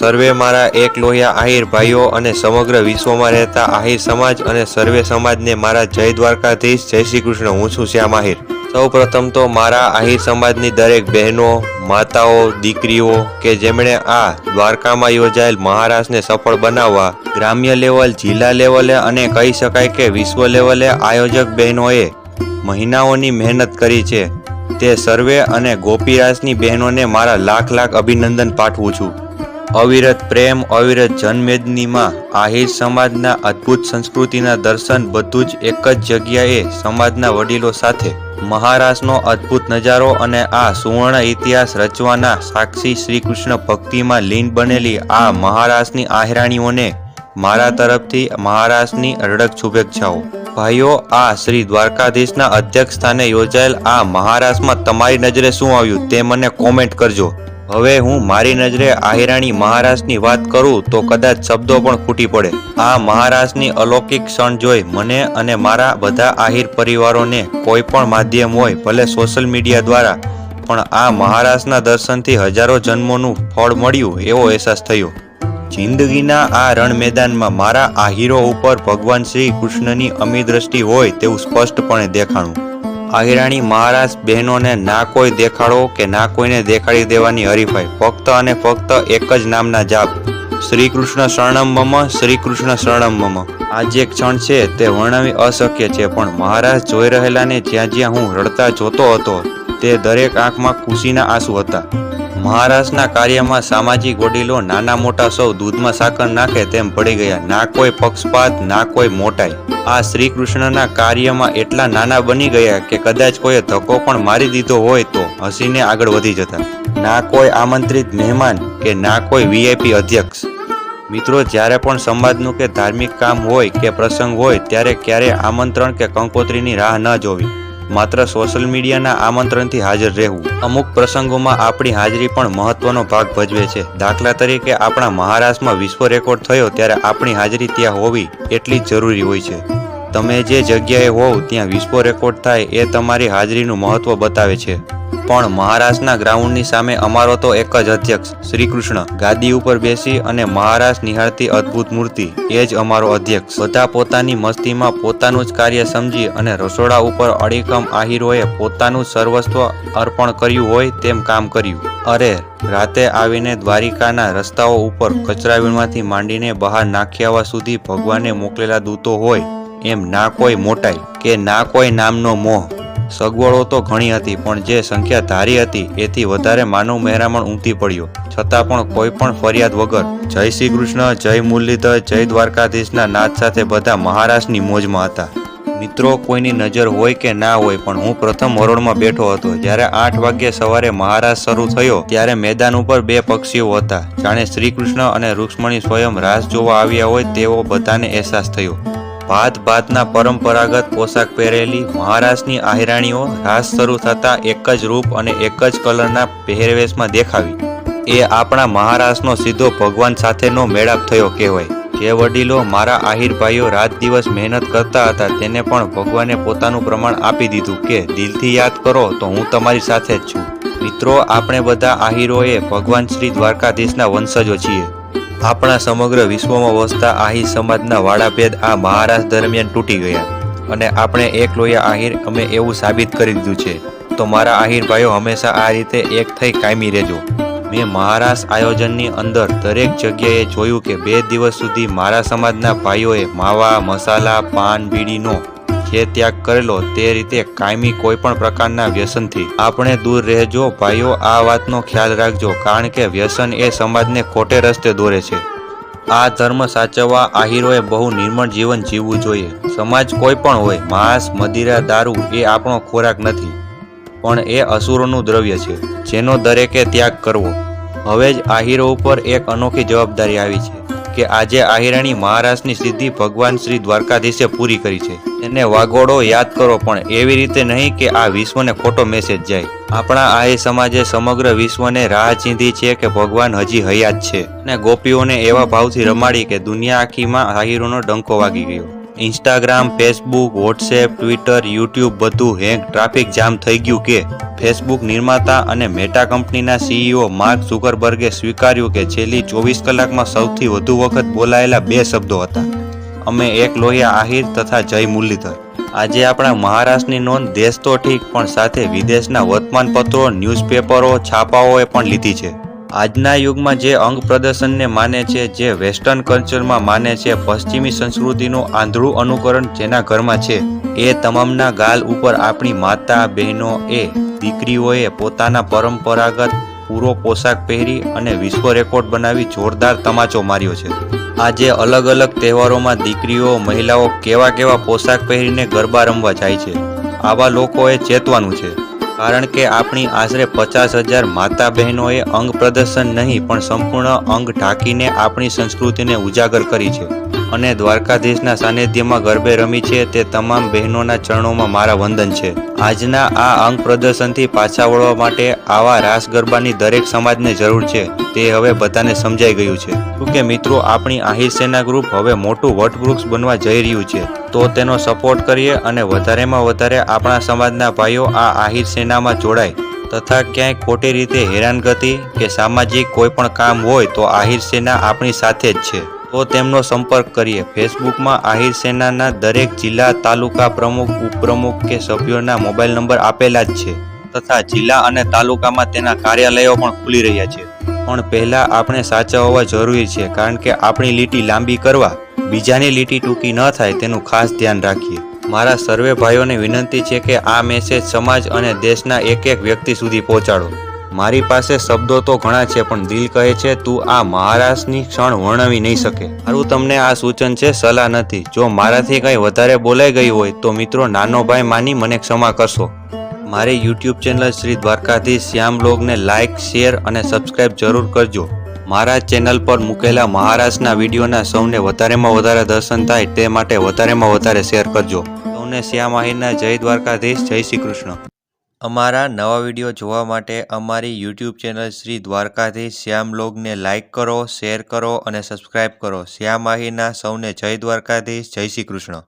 સર્વે મારા એક લોહિયા આહિર ભાઈઓ અને સમગ્ર વિશ્વમાં રહેતા આહિર સમાજ અને સર્વે સમાજને મારા જય દ્વારકાધીશ, જય શ્રી કૃષ્ણ. હું છું શ્યામ આહિર. સૌ પ્રથમ તો મારા આહિર સમાજની દરેક બહેનો, માતાઓ, દીકરીઓ કે જેમણે આ દ્વારકામાં યોજાયેલ મહારાષ્ટ્રને સફળ બનાવવા ગ્રામ્ય લેવલ, જિલ્લા લેવલે અને કહી શકાય કે વિશ્વ લેવલે આયોજક બહેનોએ મહિનાઓની મહેનત કરી છે. તે સર્વે અને ગોપીરાજની બહેનોને મારા લાખ લાખ અભિનંદન પાઠવું છું. અવિરત પ્રેમ, અવિરત જનમેદનીમાં આહિર સમાજના અદ્ભુત સંસ્કૃતિના દર્શન બધું જ એક જ જગ્યાએ સમાજના વડીલો સાથે. મહારાષ્ટ્રનો અદ્ભુત નજારો અને આ સુવર્ણ ઇતિહાસ રચવાના સાક્ષી શ્રી કૃષ્ણ ભક્તિમાં લીન બનેલી આ મહારાષ્ટ્રની આહિરાણીઓને મારા તરફથી મહારાષ્ટ્રની અઢળક શુભેચ્છાઓ. ભાઈઓ, આ શ્રી દ્વારકાધીશના અધ્યક્ષ સ્થાને યોજાયેલ આ મહારાષ્ટ્રમાં તમારી નજરે શું આવ્યું તે મને કોમેન્ટ કરજો. હવે હું મારી નજરે આહિરાણી મહારાષ્ટ્રની વાત કરું તો કદાચ શબ્દો પણ ખૂટી પડે. આ મહારાષ્ટ્રની અલૌકિક ક્ષણ જોઈ મને અને મારા બધા આહિર પરિવારોને કોઈ પણ માધ્યમ હોય, ભલે સોશિયલ મીડિયા દ્વારા, પણ આ મહારાષ્ટ્રના દર્શનથી હજારો જન્મોનું ફળ મળ્યું એવો અહેસાસ થયો. જિંદગીના આ રણ મેદાનમાં મારા આહિરો ઉપર ભગવાન શ્રી કૃષ્ણની અમી દ્રષ્ટિ હોય તેવું સ્પષ્ટપણે દેખાણું. આહિરાણી મહારાજ બહેનોને ના કોઈ દેખાડો કે ના કોઈને દેખાડી દેવાની હરીફાઈ ફક્ત અને ફક્ત એક જ નામના જાપ. શ્રી કૃષ્ણ શરણમ મમ શ્રી કૃષ્ણ શરણમ મમ. આ જે ક્ષણ છે, તે વર્ણવી અશક્ય છે, પણ મહારાજ જોઈ રહેલાને જ્યાં જ્યાં હું રડતા જોતો હતો, તે દરેક આંખમાં ખુશીના આંસુ હતા. મહારાષ્ટ્રના કાર્યમાં સામાજિક વડીલો નાના મોટા સૌ દૂધમાં સાકર નાખે તેમ પડી ગયા. ના કોઈ પક્ષપાત, ના કોઈ મોટાઈ. આ શ્રી કૃષ્ણના કાર્યમાં એટલા નાના બની ગયા કે કદાચ કોઈએ ધક્કો પણ મારી દીધો હોય તો હસીને આગળ વધી જતા. ના કોઈ આમંત્રિત મહેમાન કે ના કોઈ વીઆઈપી અધ્યક્ષ. મિત્રો, જ્યારે પણ સમાજનું કે ધાર્મિક કામ હોય કે પ્રસંગ હોય, ત્યારે ક્યારેય આમંત્રણ કે કંકોત્રીની રાહ ન જોવી. માત્ર સોશિયલ મીડિયાના આમંત્રણથી હાજર રહેવું. અમુક પ્રસંગોમાં આપણી હાજરી પણ મહત્વનો ભાગ ભજવે છે. દાખલા તરીકે આપણા મહારાષ્ટ્રમાં વિશ્વ રેકોર્ડ થયો ત્યારે આપણી હાજરી ત્યાં હોવી એટલી જ જરૂરી હોય છે. તમે જે જગ્યાએ હોવ ત્યાં વિશ્વ રેકોર્ડ થાય એ તમારી હાજરીનું મહત્વ બતાવે છે. પણ મહારાષ્ટ્રના ગ્રાઉન્ડની સામે અમારો તો એક જ અધ્યક્ષ શ્રી કૃષ્ણ ગાદી ઉપર બેસી અને મહારાજ નિહાળતી અદ્ભુત મૂર્તિ, એ જ અમારો અધ્યક્ષ. બધા પોતાની મસ્તીમાં પોતાનું જ કાર્ય સમજી અને રસોડા ઉપર અડીકમ આહિરોએ પોતાનું સર્વસ્વ અર્પણ કર્યું હોય તેમ કામ કર્યું. અરે, રાતે આવીને દ્વારિકાના રસ્તાઓ ઉપર કચરાવીણમાંથી માંડીને બહાર નાખ્યાવા સુધી ભગવાને મોકલેલા દૂતો હોય, એમ ના કોઈ મોટાઈ કે ના કોઈ નામનો મોહ. સગવડો તો ઘણી હતી, પણ જે સંખ્યા ધારી હતી, એથી વધારે માનવ મહેરામણ ઉમટી પડ્યો. છતાં પણ કોઈ પણ ફરિયાદ વગર જય શ્રી કૃષ્ણ, જય મુરલીધર, જય દ્વારકાધીશના નાદ સાથે બધા મહારાષ્ટ્રની મોજમાં હતા. મિત્રો, કોઈની નજર હોય કે ના હોય, પણ હું પ્રથમ હરોળમાં બેઠો હતો. જ્યારે આઠ વાગ્યે સવારે મહારાષ્ટ્ર શરૂ થયો, ત્યારે મેદાન ઉપર બે પક્ષીઓ હતા. જાણે શ્રી કૃષ્ણ અને રૂક્ષ્મણી સ્વયં રાસ જોવા આવ્યા હોય, તેવો બધાને અહેસાસ થયો. ભાત ભાતના પરંપરાગત પોશાક પહેરેલી મહારાષ્ટ્રની આહિરાણીઓ રાસ શરૂ થતાં એક જ રૂપ અને એક જ કલરના પહેરવેશમાં દેખાવી. એ આપણા મહારાષ્ટ્રનો સીધો ભગવાન સાથેનો મેળાપ થયો કહેવાય. જે વડીલો મારા આહિર ભાઈઓ રાત દિવસ મહેનત કરતા હતા તેને પણ ભગવાને પોતાનું પ્રમાણ આપી દીધું કે દિલથી યાદ કરો તો હું તમારી સાથે જ છું. મિત્રો, આપણે બધા આહિરોએ ભગવાન શ્રી દ્વારકાધીશના વંશજો છીએ. આપણા સમગ્ર વિશ્વમાં વસતા આહિર સમાજના વાડાભેદ આ મહારાષ્ટ્ર દરમિયાન તૂટી ગયા. અને આપણે એક લોહિયા આહિર અમે એવું સાબિત કરી દીધું છે. તો મારા આહિર ભાઈઓ હંમેશા આ રીતે એક થઈ કાયમી રહેજો. મેં મહારાષ્ટ્ર આયોજનની અંદર દરેક જગ્યાએ જોયું કે બે દિવસ સુધી મારા સમાજના ભાઈઓએ માવા, મસાલા, પાન, બીડીનો જે ત્યાગ કરેલો તે રીતે કાયમી કોઈ પણ પ્રકારના વ્યસનથી આપણે દૂર રહેજો ભાઈઓ, આ વાતનો ખ્યાલ રાખજો, કારણ કે વ્યસન એ સમાજને ખોટે રસ્તે દોરે છે. આ ધર્મ સાચવવા આહિરોએ બહુ નિર્મળ જીવન જીવવું જોઈએ. સમાજ કોઈ પણ હોય, માંસ, મદિરા, દારૂ એ આપણો ખોરાક નથી, પણ એ અસુરોનું દ્રવ્ય છે, જેનો દરેકે ત્યાગ કરવો. હવે જ આહિરો ઉપર એક અનોખી જવાબદારી આવી છે. કે આજે આહિરાણી મહારાષ્ટ્રની સિદ્ધિ ભગવાન શ્રી દ્વારકાધીશે પૂરી કરી છે. એને વાગોડો યાદ કરો, પણ એવી રીતે નહીં કે આ વિશ્વને ખોટો મેસેજ જાય. આપણા આહિર સમાજે સમગ્ર વિશ્વને રાહ ચીંધી છે કે ભગવાન હજી હયાત છે. અને ગોપીઓને એવા ભાવથી રમાડી કે દુનિયા આખીમાં આહિરોનો ડંકો વાગી ગયો. Instagram Facebook WhatsApp Twitter YouTube બધું હેંગ ટ્રાફિક જામ થઈ ગયું કે ફેસબુક નિર્માતા અને મેટા કંપનીના સીઈઓ માર્ક ઝુકરબર્ગે સ્વીકાર્યું કે છેલ્લી ચોવીસ કલાકમાં સૌથી વધુ વખત બોલાયેલા બે શબ્દો હતા. અમે એક લોહિયા આહિર તથા જય મુરલીધર. આજે આપણા મહારાષ્ટ્રની નોંધ દેશ તો ઠીક, પણ સાથે વિદેશના વર્તમાનપત્રો ન્યૂઝપેપરો છાપાઓએ પણ લીધી છે. આજના યુગમાં જે અંગ પ્રદર્શનને માને છે, જે વેસ્ટર્ન કલ્ચરમાં માને છે, પશ્ચિમી સંસ્કૃતિનું આંધળું અનુકરણ જેના ઘરમાં છે, એ તમામના ગાલ ઉપર આપણી માતા બહેનો એ દીકરીઓએ પોતાના પરંપરાગત પૂરો પોશાક પહેરી અને વિશ્વ રેકોર્ડ બનાવી જોરદાર તમાચો માર્યો છે. આજે અલગ અલગ તહેવારોમાં દીકરીઓ, મહિલાઓ કેવા કેવા પોશાક પહેરીને ગરબા રમવા જાય છે, આવા લોકોએ ચેતવાનું છે. કારણ કે આપણી આશરે પચાસ હજાર માતા બહેનોએ અંગ પ્રદર્શન નહીં, પણ સંપૂર્ણ અંગ ઢાંકીને આપણી સંસ્કૃતિને ઉજાગર કરી છે. અને દ્વારકાધીશના સાનિધ્યમાં ગરબે રમી છે તે તમામ બહેનોના ચરણોમાં મારા વંદન છે. આજના આ અંગ પ્રદર્શનથી પાછા વળવા માટે આવા રાસ ગરબાની દરેક સમાજને જરૂર છે, તે હવે બધાને સમજાઈ ગયું છે. કે મિત્રો, આપણી આહિર સેના ગ્રુપ હવે મોટું વટવૃક્ષ બનવા જઈ રહ્યું છે, તો તેનો સપોર્ટ કરીએ અને વધારેમાં વધારે આપણા સમાજના ભાઈઓ આ આહિર સેનામાં જોડાય. તથા ક્યાંય ખોટી રીતે હેરાનગતિ કે સામાજિક કોઈ પણ કામ હોય તો આહિર સેના આપણી સાથે જ છે. તો તેમનો સંપર્ક કરીએ. ફેસબુકમાં આહિર સેનાના દરેક જિલ્લા તાલુકા પ્રમુખ, ઉપપ્રમુખ કે સભ્યોના મોબાઈલ નંબર આપેલા જ છે તથા જિલ્લા અને તાલુકામાં તેના કાર્યાલયો પણ ખુલી રહ્યા છે. પણ પહેલા આપણે સાચા હોવા જરૂરી છે કારણ કે આપણી લીટી લાંબી કરવા, બીજાની લીટી ટૂંકી ન થાય તેનું ખાસ ધ્યાન રાખીએ. મારા સર્વે ભાઈઓને વિનંતી છે કે આ મેસેજ સમાજ અને દેશના એક એક વ્યક્તિ સુધી પહોંચાડો. મારી પાસે શબ્દો તો ઘણા છે, પણ દિલ કહે છે, તું આ મહારાષ્ટ્રની ક્ષણ વર્ણવી નહીં શકે. મારું તમને આ સૂચન છે, સલાહ નથી. જો મારાથી કંઈ વધારે બોલાઈ ગઈ હોય, તો મિત્રો, નાનો ભાઈ માની મને ક્ષમા કરશો. મારી યુટ્યુબ ચેનલ શ્રી દ્વારકાધીશ શ્યામ લોગને લાઇક શેર અને સબસ્ક્રાઇબ જરૂર કરજો. મારા ચેનલ પર મૂકેલા મહારાષ્ટ્રના વિડીયોના સૌને વધારેમાં વધારે દર્શન થાય તે માટે વધારેમાં વધારે શેર કરજો. સૌને શ્યામ આહિરના જય દ્વારકાધીશ, જય શ્રી કૃષ્ણ. અમારા નવા વીડિયો જોવા માટે અમારી યુટ્યુબ ચેનલ શ્રી દ્વારકાધીશ શ્યામ લોગને લાઇક કરો, શેર કરો અને સબસ્ક્રાઇબ કરો. શ્યામ આહીના સૌને જય દ્વારકાધીશ, જય શ્રી કૃષ્ણ.